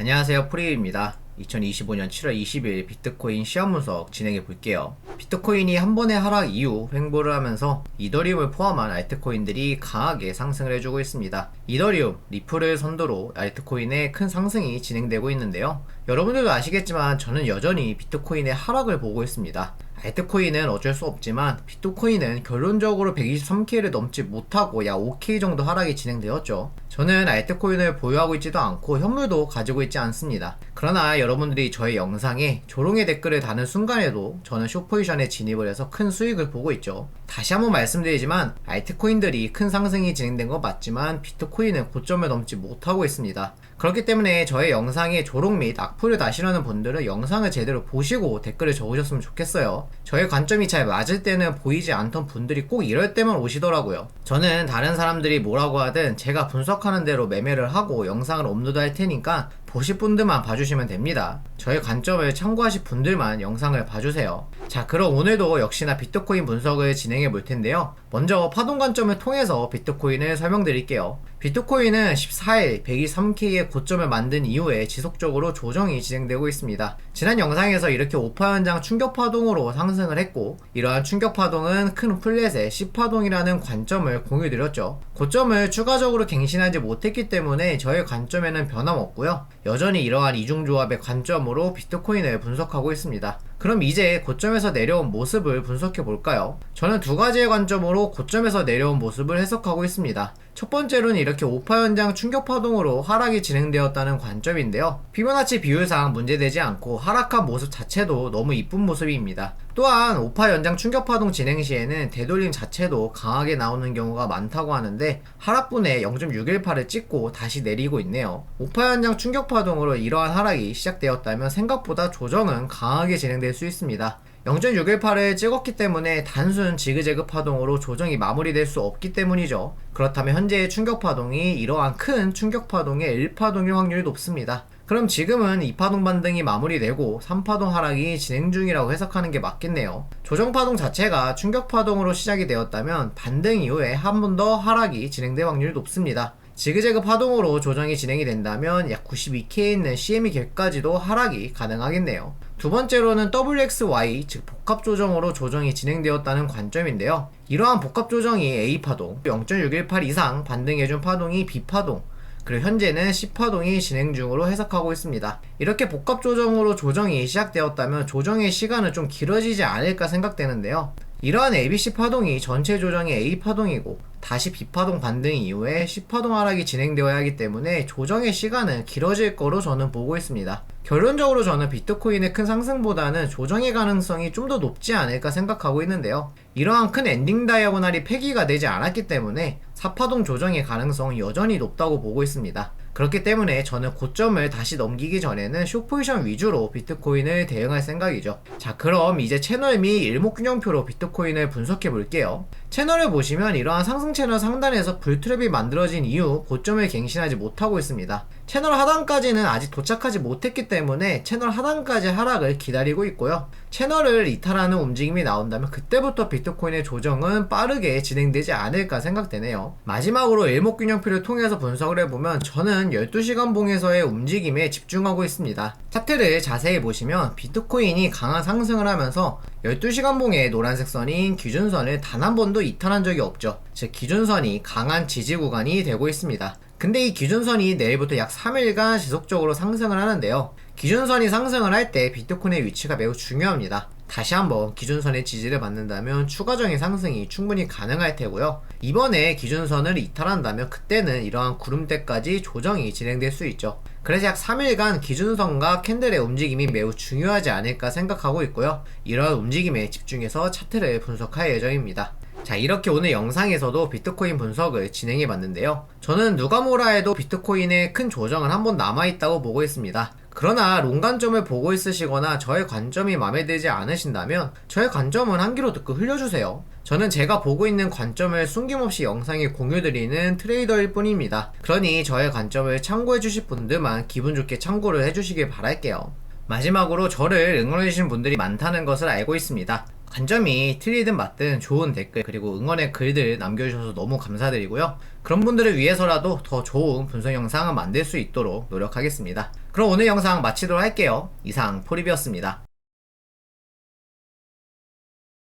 안녕하세요 프리입니다. 2025년 7월 20일 비트코인 시험 분석 진행해 볼게요. 비트코인이 한 번의 하락 이후 횡보를 하면서 이더리움을 포함한 알트코인들이 강하게 상승을 해주고 있습니다. 이더리움, 리플을 선두로 알트코인의 큰 상승이 진행되고 있는데요. 여러분들도 아시겠지만 저는 여전히 비트코인의 하락을 보고 있습니다. 알트코인은 어쩔 수 없지만 비트코인은 결론적으로 123K를 넘지 못하고 약 5K 정도 하락이 진행되었죠. 저는 알트코인을 보유하고 있지도 않고 현물도 가지고 있지 않습니다. 그러나 여러분들이 저의 영상에 조롱의 댓글을 다는 순간에도 저는 쇼포지션에 진입을 해서 큰 수익을 보고 있죠. 다시 한번 말씀드리지만 알트코인들이 큰 상승이 진행된 건 맞지만 비트코인은 고점을 넘지 못하고 있습니다. 그렇기 때문에 저의 영상에 조롱 및 악플을 다시려는 분들은 영상을 제대로 보시고 댓글을 적으셨으면 좋겠어요. 저의 관점이 잘 맞을 때는 보이지 않던 분들이 꼭 이럴 때만 오시더라고요. 저는 다른 사람들이 뭐라고 하든 제가 분석 하는 대로 매매를 하고 영상을 업로드 할 테니까 보실 분들만 봐주시면 됩니다. 저의 관점을 참고하실 분들만 영상을 봐주세요. 자, 그럼 오늘도 역시나 비트코인 분석을 진행해 볼 텐데요. 먼저 파동 관점을 통해서 비트코인을 설명드릴게요. 비트코인은 14일 123K의 고점을 만든 이후에 지속적으로 조정이 진행되고 있습니다. 지난 영상에서 이렇게 5파 현장 충격 파동으로 상승을 했고 이러한 충격 파동은 큰 플랫의 10파동이라는 관점을 공유드렸죠. 고점을 추가적으로 갱신하지 못했기 때문에 저의 관점에는 변함없고요. 여전히 이러한 이중조합의 관점으로 비트코인을 분석하고 있습니다. 그럼 이제 고점에서 내려온 모습을 분석해 볼까요? 저는 두 가지의 관점으로 고점에서 내려온 모습을 해석하고 있습니다. 첫 번째로는 이렇게 5파 현장 충격 파동으로 하락이 진행되었다는 관점인데요. 피보나치 비율상 문제되지 않고 하락한 모습 자체도 너무 이쁜 모습입니다. 또한 5파 연장 충격 파동 진행 시에는 되돌림 자체도 강하게 나오는 경우가 많다고 하는데 하락분에 0.618을 찍고 다시 내리고 있네요. 5파 연장 충격 파동으로 이러한 하락이 시작되었다면 생각보다 조정은 강하게 진행될 수 있습니다. 0.618을 찍었기 때문에 단순 지그재그 파동으로 조정이 마무리될 수 없기 때문이죠. 그렇다면 현재의 충격 파동이 이러한 큰 충격 파동의 1파동일 확률이 높습니다. 그럼 지금은 2파동 반등이 마무리되고 3파동 하락이 진행 중이라고 해석하는 게 맞겠네요. 조정파동 자체가 충격파동으로 시작이 되었다면 반등 이후에 한 번 더 하락이 진행될 확률이 높습니다. 지그재그 파동으로 조정이 진행이 된다면 약 92K에 있는 CME 갭까지도 하락이 가능하겠네요. 두 번째로는 WXY, 즉 복합 조정으로 조정이 진행되었다는 관점인데요. 이러한 복합 조정이 A파동, 0.618 이상 반등해준 파동이 B파동, 그리고 현재는 10파동이 진행 중으로 해석하고 있습니다. 이렇게 복합 조정으로 조정이 시작되었다면 조정의 시간은 좀 길어지지 않을까 생각되는데요. 이러한 ABC 파동이 전체 조정의 A 파동이고 다시 B파동 반등 이후에 C파동 하락이 진행되어야 하기 때문에 조정의 시간은 길어질 거로 저는 보고 있습니다. 결론적으로 저는 비트코인의 큰 상승보다는 조정의 가능성이 좀 더 높지 않을까 생각하고 있는데요. 이러한 큰 엔딩 다이아고날이 폐기가 되지 않았기 때문에 4파동 조정의 가능성은 여전히 높다고 보고 있습니다. 그렇기 때문에 저는 고점을 다시 넘기기 전에는 쇼포지션 위주로 비트코인을 대응할 생각이죠. 자, 그럼 이제 채널 및 일목균형표로 비트코인을 분석해 볼게요. 채널을 보시면 이러한 상승 채널 상단에서 불트랩이 만들어진 이후 고점을 갱신하지 못하고 있습니다. 채널 하단까지는 아직 도착하지 못했기 때문에 채널 하단까지 하락을 기다리고 있고요. 채널을 이탈하는 움직임이 나온다면 그때부터 비트코인의 조정은 빠르게 진행되지 않을까 생각되네요. 마지막으로 일목균형표를 통해서 분석을 해보면 저는 12시간 봉에서의 움직임에 집중하고 있습니다. 차트를 자세히 보시면 비트코인이 강한 상승을 하면서 12시간 봉의 노란색 선인 기준선을 단 한 번도 이탈한 적이 없죠. 즉 기준선이 강한 지지 구간이 되고 있습니다. 근데 이 기준선이 내일부터 약 3일간 지속적으로 상승을 하는데요. 기준선이 상승을 할 때 비트코인의 위치가 매우 중요합니다. 다시 한번 기준선의 지지를 받는다면 추가적인 상승이 충분히 가능할 테고요. 이번에 기준선을 이탈한다면 그때는 이러한 구름대까지 조정이 진행될 수 있죠. 그래서 약 3일간 기준선과 캔들의 움직임이 매우 중요하지 않을까 생각하고 있고요. 이러한 움직임에 집중해서 차트를 분석할 예정입니다. 자 이렇게 오늘 영상에서도 비트코인 분석을 진행해 봤는데요. 저는 누가 뭐라 해도 비트코인의 큰 조정은 한 번 남아있다고 보고 있습니다. 그러나 롱 관점을 보고 있으시거나 저의 관점이 마음에 들지 않으신다면 저의 관점은 한 귀로 듣고 흘려주세요. 저는 제가 보고 있는 관점을 숨김없이 영상에 공유드리는 트레이더일 뿐입니다. 그러니 저의 관점을 참고해 주실 분들만 기분 좋게 참고를 해주시길 바랄게요. 마지막으로 저를 응원해주신 분들이 많다는 것을 알고 있습니다. 관점이 틀리든 맞든 좋은 댓글 그리고 응원의 글들 남겨주셔서 너무 감사드리고요. 그런 분들을 위해서라도 더 좋은 분석 영상을 만들 수 있도록 노력하겠습니다. 그럼 오늘 영상 마치도록 할게요. 이상 포리비였습니다.